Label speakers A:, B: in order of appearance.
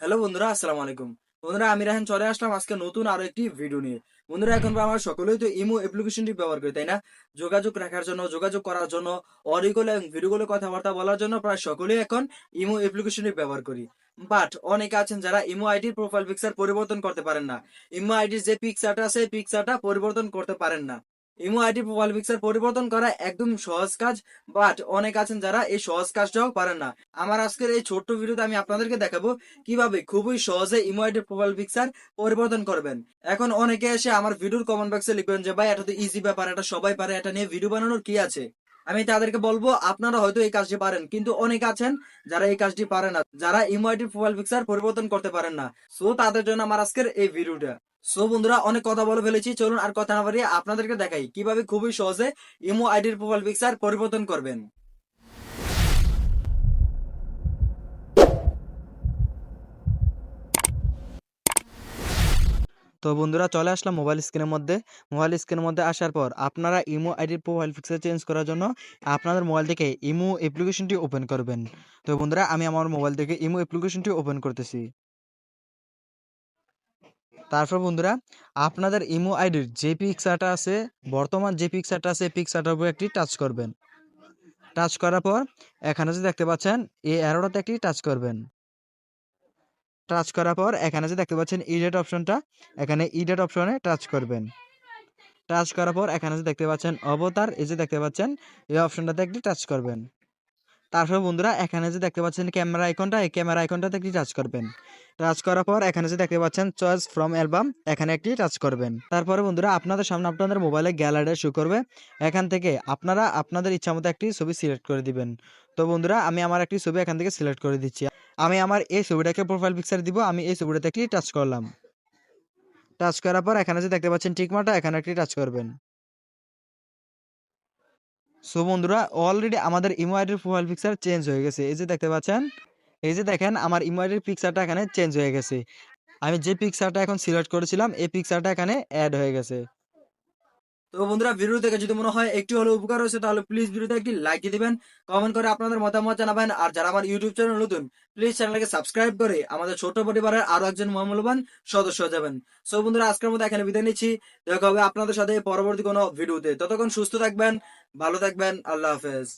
A: Hello বন্ধুরা, আসসালামু আলাইকুম। বন্ধুরা, আমি রাহান চলে আসলাম আজকে নতুন আরও একটি ভিডিও নিয়ে। বন্ধুরা, এখন আমরা সকলেই তো ইমো অ্যাপ্লিকেশনটি ব্যবহার করি, তাই না? যোগাযোগ রাখার জন্য, যোগাযোগ করার জন্য অডিও এবং ভিডিও কলে কথাবার্তা বলার জন্য প্রায় সকলেই এখন ইমো অ্যাপ্লিকেশনটি ব্যবহার করি। বাট অনেকে আছেন যারা ইমো আইডির প্রোফাইল পিকচার পরিবর্তন করতে পারেন না। ইমো আইডির যে পিকচারটা আছে পিকচারটা পরিবর্তন করতে পারেন না। ইমো আইডি প্রোফাইল পিকচার পরিবর্তন করা একদম সহজ কাজ বাট অনেক আছেন যারা এই সহজ কাজটাও পারেন না। আমার আজকের এই ছোট্ট ভিডিওতে আমি আপনাদেরকে দেখাবো কীভাবে খুবই সহজে ইমো আইডি প্রোফাইল পিকচার পরিবর্তন করবেন। এখন অনেকে এসে আমার ভিডিওর কমেন্ট বক্সে লিখবেন যে, ভাই, এটা তো ইজি ব্যাপার, এটা সবাই পারে, এটা নিয়ে ভিডিও বানানোর কি আছে? আমি তাদেরকে বলব, আপনারা হয়তো এই কাজটি পারেন, কিন্তু অনেক আছেন যারা এই কাজটি পারে না, যারা ইমো আইডি প্রোফাইল পিকচার পরিবর্তন করতে পারেন না। সো, তাদের জন্য আমার আজকের এই ভিডিওটা। সো, বন্ধুরা, অনেক কথা বলে ফেলেছি, চলুন আর কথা না বাড়িয়ে আপনাদেরকে দেখাই কীভাবে খুবই সহজে ইমো আইডির প্রোফাইল পিকচার পরিবর্তন করবেন। তো বন্ধুরা চলে আসলাম মোবাইল স্ক্রিনের মধ্যে। মোবাইল স্ক্রিনের মধ্যে আসার পর আপনারা ইমো আইডির প্রোফাইল পিকচার চেঞ্জ করার জন্য আপনাদের মোবাইল থেকে ইমো অ্যাপ্লিকেশনটি ওপেন করবেন। তো বন্ধুরা আমি আমার মোবাইল থেকে ইমো অ্যাপ্লিকেশনটি ওপেন করতেছি। তারপর বন্ধুরা আপনাদের ইমো আইডির যে পিকচারটা আছে, বর্তমান যে পিকচারটা আছে পিকচারটার উপর একটি টাচ করবেন। টাচ করার পর এখানে যে দেখতে পাচ্ছেন, এই অ্যারোটাতে একটি টাচ করবেন। টাচ করার পর এখানে যে দেখতে পাচ্ছেন ইডেট অপশনটা এখানে ইডেট অপশনে টাচ করবেন। টাচ করার পর এখানে যে দেখতে পাচ্ছেন অবতার, এই যে দেখতে পাচ্ছেন, এই অপশনটাতে একটি টাচ করবেন। তারপর বন্ধুরা, এখানে যে দেখতে পাচ্ছেন ক্যামেরা আইকনটা এই ক্যামেরা আইকনটাতে একটি টাচ করবেন। টাচ করার পর এখানে যে দেখতে পাচ্ছেন চয়েস ফ্রম অ্যালবাম এখানে একটি টাচ করবেন। তারপরে বন্ধুরা, আপনাদের সামনে আপনাদের মোবাইলে গ্যালারি শো করবে। এখান থেকে আপনারা আপনাদের ইচ্ছা মতো একটি ছবি সিলেক্ট করে দিবেন। তো বন্ধুরা, আমি আমার একটি ছবি এখান থেকে সিলেক্ট করে দিচ্ছি। আমি আমার এই ছবিটাকে প্রোফাইল পিকচার দিব, আমি এই ছবিটাতে একটি টাচ করলাম। টাচ করার পর এখানে যে দেখতে পাচ্ছেন টিকমাটা এখানে একটি টাচ করবেন। সো বন্ধুরা অলরেডি আমাদের ইমো আইডির প্রোফাইল পিকচার চেঞ্জ হয়ে গেছে। এই যে দেখতে পাচ্ছেন, এই যে দেখেন, আমার ইমো আইডির পিকচারটা এখানে চেঞ্জ হয়ে গেছে। আমি যে পিকচারটা এখন সিলেক্ট করেছিলাম, এই পিকচারটা এখানে অ্যাড হয়ে গেছে। তো বন্ধুরা ভিডিও থেকে যদি মনে হয় একটু হলে উপকার হয়েছে, তাহলে প্লিজ ভিডিওতে একটি লাইক দিয়ে দিবেন কমেন্ট করে আপনাদের মতামত জানাবেন। আর যারা আমার ইউটিউব চ্যানেল নতুন প্লিজ চ্যানেলকে সাবস্ক্রাইব করে আমাদের ছোট পরিবারের আরও একজন মহামূল্যবান সদস্য হয়ে যাবেন। সো বন্ধুরা, আজকের মতো এখানে বিদায় নিচ্ছি। দেখা হবে আপনাদের সাথে পরবর্তী কোনো ভিডিওতে। ততক্ষণ সুস্থ থাকবেন, ভালো থাকবেন, আল্লাহ হাফেজ।